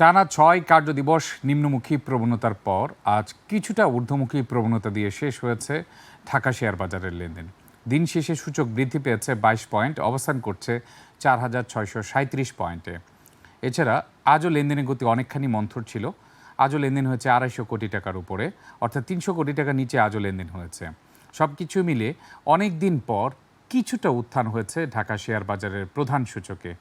টানা ছয় কার্যদিবস নিম্নমুখী প্রবণতার পর আজ কিছুটা ঊর্ধ্বমুখী প্রবণতা দিয়ে শেষ হয়েছে ঢাকা শেয়ার বাজারের লেনদেন। দিন শেষে সূচক বৃদ্ধি পেয়েছে বাইশ পয়েন্ট, অবস্থান করছে চার হাজার ছয়শো সাঁত্রিশ পয়েন্টে। এছাড়া আজও লেনদেনের গতি অনেকখানি মন্থর ছিল। আজও লেনদেন হয়েছে আড়াইশো কোটি টাকার উপরে, অর্থাৎ তিনশো কোটি টাকার নিচে আজও লেনদেন হয়েছে। সব কিছু মিলে অনেক দিন পর কিছুটা উত্থান হয়েছে ঢাকা শেয়ার বাজারের প্রধান সূচকে।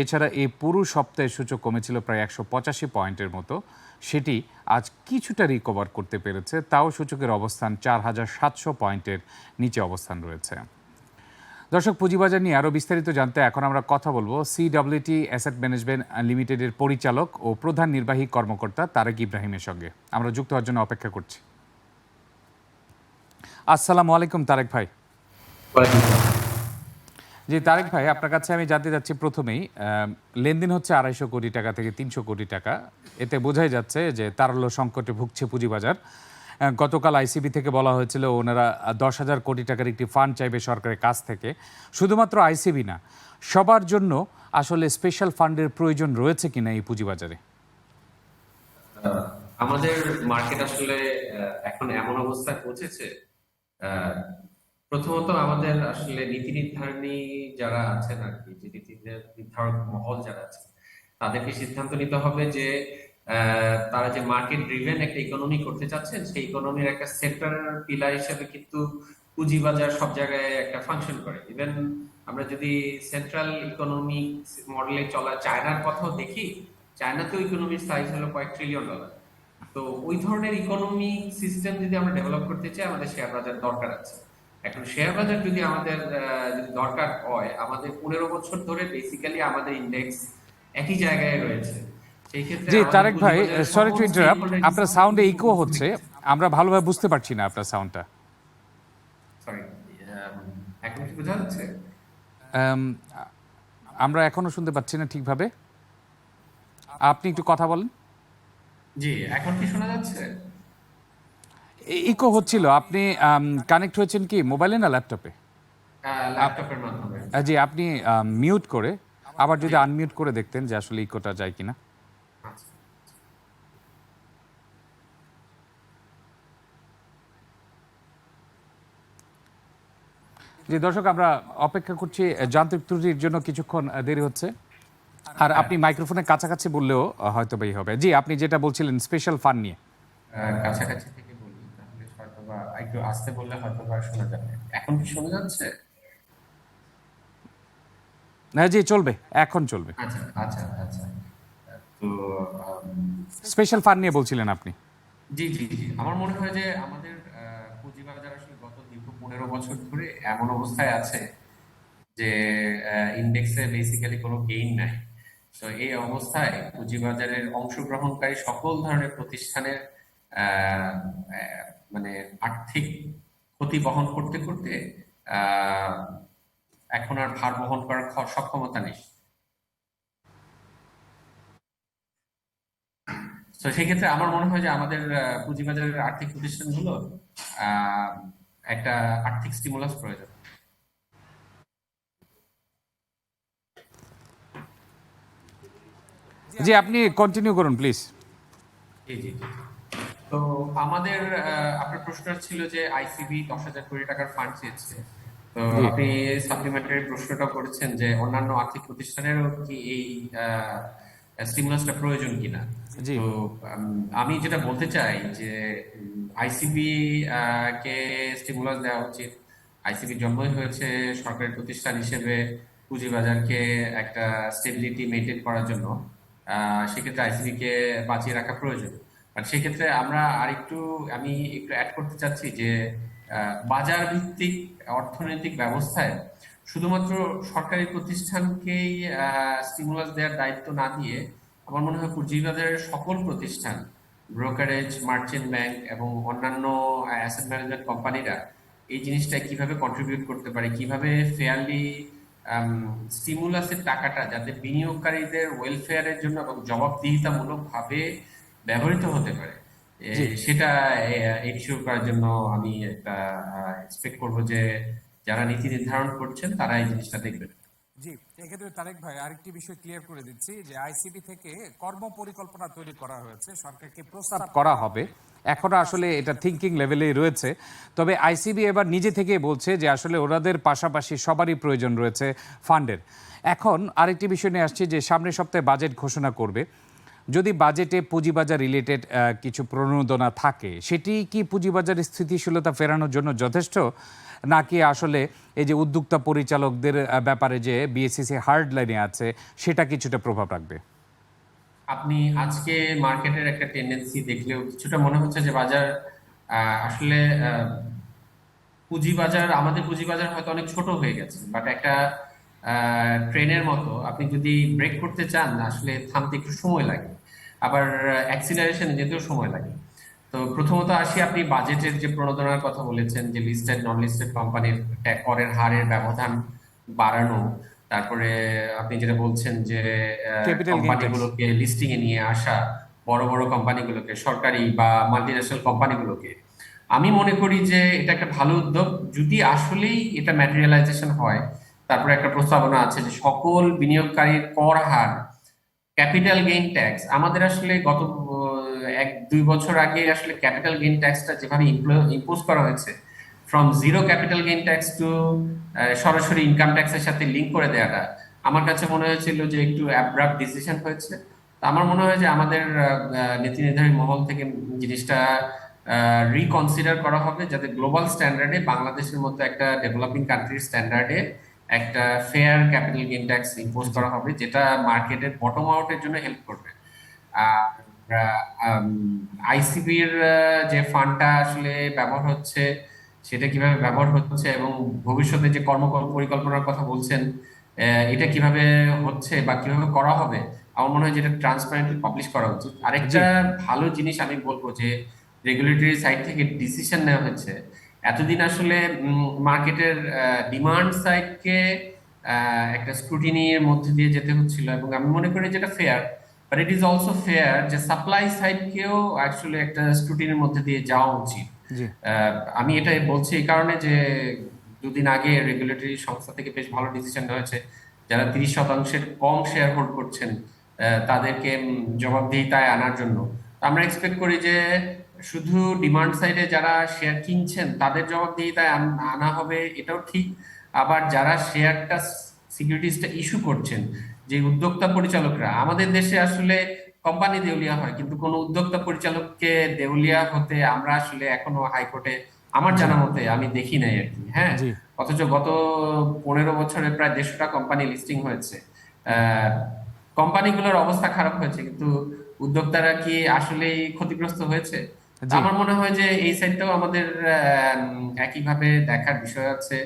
এছাড়া এই পুরো সপ্তাহে সূচক কমেছিল প্রায় একশো পঁচাশি পয়েন্টের মতো। সেটি আজ কিছুটা রিকভার করতে পেরেছে, তাও সূচকের অবস্থান চার হাজার সাতশো পয়েন্টের নিচে অবস্থান রয়েছে। দর্শক, পুঁজিবাজার নিয়ে আরও বিস্তারিত জানতে এখন আমরা কথা বলব সিডব্লিউটি অ্যাসেট ম্যানেজমেন্ট লিমিটেডের পরিচালক ও প্রধান নির্বাহী কর্মকর্তা তারেক ইব্রাহিমের সঙ্গে। আমরা যুক্ত হওয়ার জন্য অপেক্ষা করছি। আসসালামু আলাইকুম তারেক ভাই। জি, তারেক ভাই, আপনার কাছে আমি জানতে যাচ্ছি প্রথমেই লেনদেন হচ্ছে আড়াইশো কোটি টাকা থেকে তিনশো কোটি টাকা। এতে বোঝাই যাচ্ছে যে তারল্য সংকটে ভুগছে পুঁজিবাজার। গতকাল আইসিবি থেকে বলা হয়েছিল ওনারা দশ হাজার কোটি টাকার একটি ফান্ড চাইবে সরকারের কাছ থেকে। শুধুমাত্র আইসিবি না, সবার জন্য আসলে স্পেশাল ফান্ডের প্রয়োজন রয়েছে কিনা এই পুঁজিবাজারে? আমাদের মার্কেট আসলে এখন এমন অবস্থায় পৌঁছেছে প্রথমত আমাদের আসলে নীতি নির্ধারণী যারা আছেন আর কি, যে নীতি নির্ধারক মহল যারা আছে তাদেরকে সিদ্ধান্ত নিতে হবে যে তারা যে মার্কেট ড্রিভেন একটা ইকোনমি করতে চাচ্ছেন, সেই ইকোনমির একটা সেক্টর পিলার হিসেবে কিন্তু পুঁজিবাজার সব জায়গায় একটা ফাংশন করে। ইভেন আমরা যদি সেন্ট্রাল ইকোনমিক মডেলে চলা চায়নার কথাও দেখি চায়নাতেও ইকোনমির সাইজ হলো কয়েক ট্রিলিয়ন ডলার তো ওই ধরনের ইকোনমিক সিস্টেম যদি আমরা ডেভেলপ করতে চাই, আমাদের শেয়ার বাজার দরকার আছে। এখন শেয়ার বাজার যদি আমাদের দরকার হয় আমাদের পনেরো বছর ধরে বেসিক্যালি আমাদের ইন্ডেক্স একই জায়গায় রয়েছে। জি তারেক ভাই সরি টু ইন্টারাপ্ট আপনার সাউন্ডে ইকো হচ্ছে। আমরা ভালোভাবে বুঝতে পারছি না আপনার সাউন্ডটা সরি এখন কি বোঝা যাচ্ছে? আমরা এখনও শুনতে পাচ্ছি না ঠিকভাবে। আপনি একটু কথা বলেন। জি এখন কি শোনা যাচ্ছে? ইকো হচ্ছিল আপনি কানেক্ট হয়েছেন কি? মোবাইলে না ল্যাপটপে? ল্যাপটপের মাধ্যমে। জি আপনি মিউট করে আবার যদি আনমিউট করে দেখতেন যে আসলে ইকোটা যায় কিনা। জি দর্শক আমরা অপেক্ষা করছি যান্ত্রিক ত্রুটির জন্য কিছুক্ষণ দেরি হচ্ছে। আর আপনি মাইক্রোফোনের কাছাকাছি বললেও হয়তো হবে। জি আপনি যেটা বলছিলেন স্পেশাল ফান্ড নিয়ে। কাছাকাছি থেকে বলি তাহলে হয়তো বা একটু আস্তে বললে হয়তো বা শোনা যাবে। এখন কি শোনা যাচ্ছে? হ্যাঁ জি চলবে। এখন চলবে। আচ্ছা আচ্ছা আচ্ছা। তো স্পেশাল ফান্ড নিয়ে বলছিলেন আপনি। জি জি জি। আমার মনে হয় যে আমাদের পুঁজিবাজার আসলে গত দীর্ঘ পনেরো বছর ধরে এমন অবস্থায় আছে যে ইন্ডেক্সে বেসিক্যালি কোনো গেইন নাই। তো এই অবস্থায় পুঁজিবাজারের অংশগ্রহণকারী সকল ধরনের প্রতিষ্ঠানের মানে আর্থিক ক্ষতি বহন করতে করতে এখন আর ভার বহন করার সক্ষমতা নেই। তো সেই ক্ষেত্রে আমার মনে হয় যে আমাদের পুঁজিবাজারের আর্থিক প্রতিষ্ঠানগুলো আহ, একটা আর্থিক স্টিমুলাস প্রয়োজন। জি আপনি কন্টিনিউ করুন প্লিজ জি জি। তো আমাদের আপনার প্রশ্ন ছিল যে আইসিবি দশ হাজার কোটি টাকার ফান্ড চেয়েছে। তো আপনি সাপ্লিমেন্টারি প্রশ্নটা করেছেন যে অন্যান্য আর্থিক প্রতিষ্ঠানেরও কি এই স্টিমুলাসটা প্রয়োজন কিনা? তো আমি যেটা বলতে চাই যে আইসিবি কে স্টিমুলাস দেওয়া উচিত? আইসিবি জন্মই হয়েছে সরকারি প্রতিষ্ঠান হিসেবে পুঁজিবাজারকে একটা স্টেবিলিটি মেনটেন করার জন্য। আহ, সেক্ষেত্রে আইসিবি কে বাঁচিয়ে রাখা প্রয়োজন। আর সেক্ষেত্রে আমরা আরেকটু, আমি একটু অ্যাড করতে চাচ্ছি যে বাজার ভিত্তিক অর্থনৈতিক ব্যবস্থায় শুধুমাত্র সরকারি প্রতিষ্ঠানকেই স্টিমুলাস দেওয়ার দায়িত্ব না দিয়ে আমার মনে হয় পুঁজিবাজারের সকল প্রতিষ্ঠান ব্রোকারেজ মার্চেন্ট ব্যাংক এবং অন্যান্য অ্যাসেট ম্যানেজমেন্ট কোম্পানিরা এই জিনিসটা কীভাবে কন্ট্রিবিউট করতে পারে, কীভাবে ফেয়ারলি স্টিমুলাসের টাকাটা যাতে বিনিয়োগকারীদের ওয়েলফেয়ারের জন্য এবং জবাবদিহিতামূলকভাবে ভাবে ব্যবহৃত হতে পারে। সেটা এনশিওর করার জন্য আমি একটা এক্সপেক্ট করব যে যারা নীতি নির্ধারণ করছেন তারা এই জিনিসটা দেখবেন। জি এক্ষেত্রে তারেক ভাই আরেকটি বিষয় ক্লিয়ার করে দিচ্ছি যে আইসিবি থেকে কর্ম পরিকল্পনা তৈরি করা হয়েছে সরকারকে প্রস্তাব করা হবে। এখনও আসলে এটা থিঙ্কিং লেভেলেই রয়েছে। তবে আইসিবি এবার নিজে থেকে বলছে যে আসলে ওনাদের পাশাপাশি সবারই প্রয়োজন রয়েছে ফান্ডের এখন আরেকটি বিষয় নিয়ে আসছি যে সামনের সপ্তাহে বাজেট ঘোষণা করবে। যদি বাজেটে পুঁজিবাজার রিলেটেড কিছু প্রণোদনা থাকে, সেটি কি পুঁজিবাজার স্থিতিশীলতা ফেরানোর জন্য যথেষ্ট? নাকি আসলে এই যে উদ্যোক্তা পরিচালকদের ব্যাপারে যে বিএসসিসি হার্ড লাইনে আছে, সেটা কিছুটা প্রভাব রাখবে? আপনি আজকে মার্কেটের একটা টেন্ডেন্সি দেখলেও কিছুটা মনে হচ্ছে যে বাজার আসলে পুঁজিবাজার, আমাদের পুঁজিবাজার হয়তো অনেক ছোট হয়ে গেছে বাট একটা ট্রেনের মতো। আপনি যদি ব্রেক করতে চান আসলে থামতে একটু সময় লাগে। আবার অ্যাক্সিলারেশনে যেতেও সময় লাগে। তো প্রথমত আসি আপনি বাজেটের যে প্রণোদনার কথা বলেছেন যে লিস্টেড নন লিস্টেড কোম্পানির করের হারের ব্যবধান বাড়ানো। তারপরে আপনি যেটা বলছেন যে কোম্পানিগুলোকে লিস্টিং এ নিয়ে আসা বড় বড় কোম্পানিগুলোকে সরকারি বা মাল্টিন্যাশনাল কোম্পানিগুলোকে আমি মনে করি যে এটা একটা ভালো উদ্যোগ। যদি আসলেই এটা ম্যাটেরিয়ালাইজেশন হয় তারপরে একটা প্রস্তাবনা আছে যে সকল বিনিয়োগকারীর কর হার ক্যাপিটাল গেইন ট্যাক্স আমাদের আসলে গত এক, দুই বছর আগে আসলে ক্যাপিটাল গেইন ট্যাক্সটা যেভাবে ইম্পোজ করা হয়েছে from zero capital gain tax to সরাসরি ইনকাম ট্যাক্সের সাথে লিঙ্ক করে দেওয়াটা আমার কাছে মনে হয়েছিল যে একটু অ্যাব্রাপ্ট ডিসিশন হয়েছে। তো আমার মনে হয় যে আমাদের নীতি নির্ধারী মহল থেকে জিনিসটা রিকনসিডার করা হবে যাতে গ্লোবাল স্ট্যান্ডার্ডে বাংলাদেশের মতো একটা ডেভেলপিং কান্ট্রির স্ট্যান্ডার্ডে একটা fair capital gain tax impose করা হবে যেটা মার্কেটের বটম আউটের জন্য হেল্প করবে। আর আইসিবির যে ফান্ডটা আসলে ব্যবহার হচ্ছে সেটা কীভাবে ব্যবহার হচ্ছে এবং ভবিষ্যতে যে কর্ম পরিকল্পনার কথা বলছেন এটা কীভাবে হচ্ছে বা কীভাবে করা হবে আমার মনে হয় যেটা ট্রান্সপারেন্টলি পাবলিশ করা উচিত। আরেকটা ভালো জিনিস আমি বলব যে রেগুলেটরি সাইড থেকে ডিসিশন নেওয়া হয়েছে এতদিন আসলে মার্কেটের ডিমান্ড সাইডকে একটা স্ক্রুটিনির মধ্যে দিয়ে যেতে হচ্ছিল এবং আমি মনে করি যেটা fair but it is also fair যে সাপ্লাই সাইডকেও অ্যাকচুয়ালি একটা স্ক্রুটিনির মধ্যে দিয়ে যাওয়া উচিত। আমি এটা বলছি এই কারণে যে দুদিন আগে রেগুলেটরি সংস্থা থেকে বেশ ভালো ডিসিশন হয়েছে। যারা তিরিশ শতাংশের কম শেয়ার হোল্ড করছেন তাদেরকে জবাবদিহিতায় আনার জন্য। আমরা এক্সপেক্ট করি যে শুধু ডিমান্ড সাইডে যারা শেয়ার কিনছেন তাদের জবাবদিহিতায় আন- আনা হবে এটাও ঠিক। আবার যারা শেয়ারটা সিকিউরিটিজটা ইস্যু করছেন যে উদ্যোক্তা পরিচালকরা আমাদের দেশে আসলে কোম্পানি দেউলিয়া হয় কিন্তু কোনো উদ্যোক্তা পরিচালককে দেউলিয়া হতে আমরা আসলে এখনও হাইকোর্টে আমার জানা মতে আমি দেখি নাই আর কি হ্যাঁ? অথচ গত পনেরো বছরে প্রায় দেড়শোটা কোম্পানি লিস্টিং হয়েছে। আহ, কোম্পানিগুলোর অবস্থা খারাপ হয়েছে কিন্তু উদ্যোক্তারা কি আসলেই ক্ষতিগ্রস্ত হয়েছে। আমার মনে হয় যে এই সাইডটাও আমাদের একইভাবে দেখার বিষয় আছে।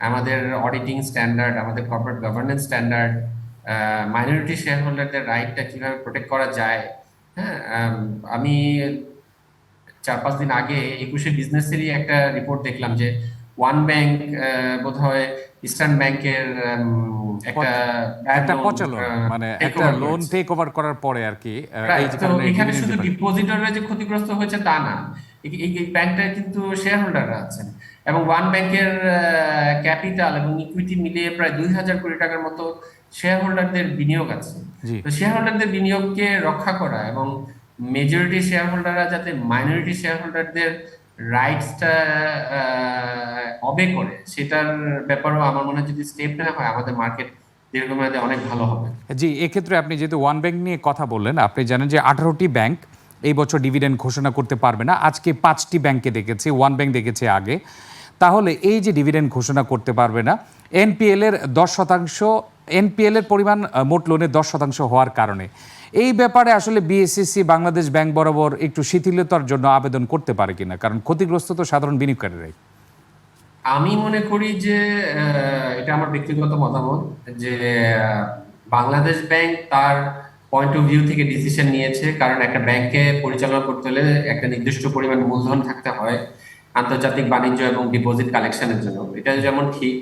আমাদের অডিটিং স্ট্যান্ডার্ড আমাদের corporate governance standard minority share হোল্ডারদের রাইটটা কীভাবে প্রোটেক্ট করা যায় হ্যাঁ? আমি চার পাঁচ দিন আগে একুশে বিজনেসেরই একটা রিপোর্ট দেখলাম যে ওয়ান ব্যাংক বোধ হয় ইস্টার্ন ব্যাংকের একটা একটা পচালো মানে একটা লোন টেক ওভার করার পরে আর কি কারণে এখানে শুধু ডিপোজিটররা যে ক্ষতিগ্রস্ত হয়েছে তা না এই- ব্যাংকটার কিন্তু শেয়ার হোল্ডাররা আছেন। এবং ওয়ান ব্যাংকের ক্যাপিটাল এবং ইকুইটি মিলিয়ে প্রায় দুই হাজার কোটি টাকার মতো শেয়ার হোল্ডারদের বিনিয়োগ আছে। তো শেয়ার হোল্ডারদের বিনিয়োগকে রক্ষা করা এবং মেজরিটি শেয়ার হোল্ডাররা যাতে মাইনরিটি শেয়ার হোল্ডারদের রাইটসটা অবে করে, সেটার ব্যাপারেও আমার মনে হয় যদি স্টেপ নেওয়া হয়, আমাদের মার্কেট দীর্ঘমেয়াদে অনেক ভালো হবে। জি, এক্ষেত্রে আপনি যেহেতু ওয়ান ব্যাংক নিয়ে কথা বললেন, আপনি জানেন যে আঠারোটি ব্যাংক এই বছর ডিভিডেন্ড ঘোষণা করতে পারবে না। আজকে পাঁচটি ব্যাংকে দেখেছি ওয়ান ব্যাংক দেখেছে আগে। তাহলে এই যে ডিভিডেন্ড ঘোষণা করতে পারবে না এনপিএল এর দশ শতাংশ এনপিএল এর পরিমাণ মোট লোনের দশ শতাংশ হওয়ার কারণে। এই ব্যাপারে আসলে বিএসসিসি বাংলাদেশ ব্যাংক বরাবর একটু শিথিলতার জন্য আবেদন করতে পারে কিনা? কারণ ক্ষতিগ্রস্ত তো সাধারণ বিনিয়োগকারীরাই। আমি মনে করি যে এটা আমার ব্যক্তিগত মতামত যে বাংলাদেশ ব্যাংক তার পয়েন্ট অফ ভিউ থেকে ডিসিশন নিয়েছে। কারণ একটা ব্যাংকে পরিচালনা করতে হলে একটা নির্দিষ্ট পরিমাণ মূলধন থাকতে হয় আন্তর্জাতিক বাণিজ্য এবং ডিপোজিট কালেকশনের জন্য। এটা যেমন ঠিক,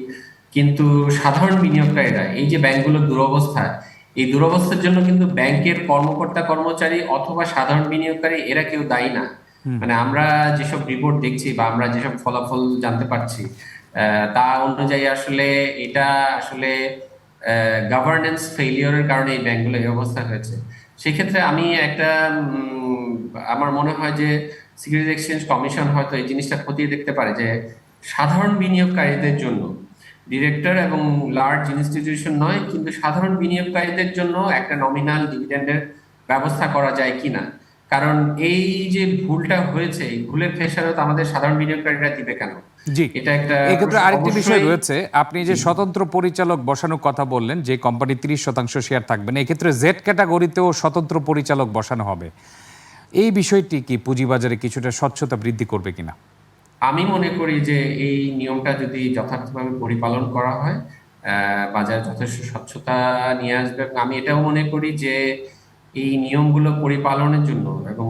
কিন্তু সাধারণ বিনিয়োগকারীরা, এই যে ব্যাংকগুলোর দুরবস্থা এই দুরবস্থার জন্য কিন্তু ব্যাংকের কর্মকর্তা কর্মচারী অথবা সাধারণ বিনিয়োগকারী এরা কেউ দায়ী না। মানে আমরা যেসব রিপোর্ট দেখছি বা আমরা যেসব ফলাফল জানতে পারছি তা অনুযায়ী আসলে এটা আসলে গভর্নেন্স ফেলিওরের কারণে এই ব্যাংকগুলো এই অবস্থা হয়েছে। সেক্ষেত্রে আমি একটা আমার মনে হয় যে সিকিউরিটি এক্সচেঞ্জ কমিশন হয়তো এই জিনিসটা খতিয়ে দেখতে পারে যে সাধারণ বিনিয়োগকারীদের জন্য ডিরেক্টর এবং লার্জ ইনস্টিটিউশন নয় কিন্তু সাধারণ বিনিয়োগকারীদের জন্য একটা নমিনাল ডিভিডেন্ডের ব্যবস্থা করা যায় কিনা। কারণ এই যে ভুলটা হয়েছে এই ভুলের খেসারত আমাদের সাধারণ বিনিয়োগকারীরা দিবে কেন? জি এটা একটা এক্ষেত্রে আরেকটি বিষয় রয়েছে। আপনি যে স্বতন্ত্র পরিচালক বসানোর কথা বললেন যে কোম্পানি তিরিশ শতাংশ শেয়ার থাকবেন এক্ষেত্রে জেড ক্যাটাগরিতেও স্বতন্ত্র পরিচালক বসানো হবে। এই বিষয়টি কি পুঁজিবাজারে কিছুটা স্বচ্ছতা বৃদ্ধি করবে কিনা? আমি মনে করি যে এই নিয়মটা যদি যথার্থভাবে পরিপালন করা হয় বাজার যথেষ্ট স্বচ্ছতা নিয়ে আসবে এবং আমি এটাও মনে করি যে এই নিয়মগুলো পরিপালনের জন্য এবং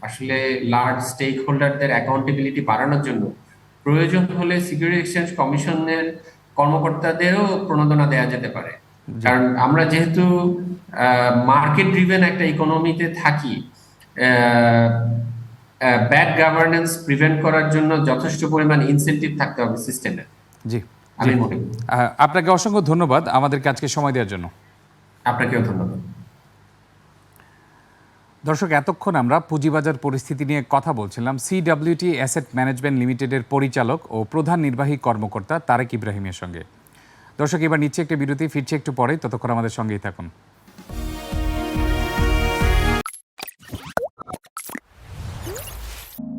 আসলে লার্জ স্টেক হোল্ডারদের অ্যাকাউন্টেবিলিটি বাড়ানোর জন্য প্রয়োজন হলে সিকিউরিটি এক্সচেঞ্জ কমিশনের কর্মকর্তাদেরও প্রণোদনা দেওয়া যেতে পারে। কারণ আমরা যেহেতু মার্কেট ড্রিভেন একটা ইকোনমিতে থাকি ব্যাড গভর্নেন্স প্রিভেন্ট করার জন্য যথেষ্ট পরিমাণ ইনসেন্টিভ থাকতে হবে সিস্টেমে জি আমি মনে আপনাকে অসংখ্য ধন্যবাদ আমাদেরকে আজকে সময় দেওয়ার জন্য। আপনাকেও ধন্যবাদ। দর্শক এতক্ষণ আমরা পুঁজিবাজার পরিস্থিতি নিয়ে কথা বলছিলাম। সিডব্লিউটি অ্যাসেট ম্যানেজমেন্ট লিমিটেডের পরিচালক ও প্রধান নির্বাহী কর্মকর্তা তারেক ইব্রাহিমের সঙ্গে। দর্শক এবার নিচ্ছে একটি বিরতি ফিরছে একটু পরে ততক্ষণ আমাদের সঙ্গেই থাকুন।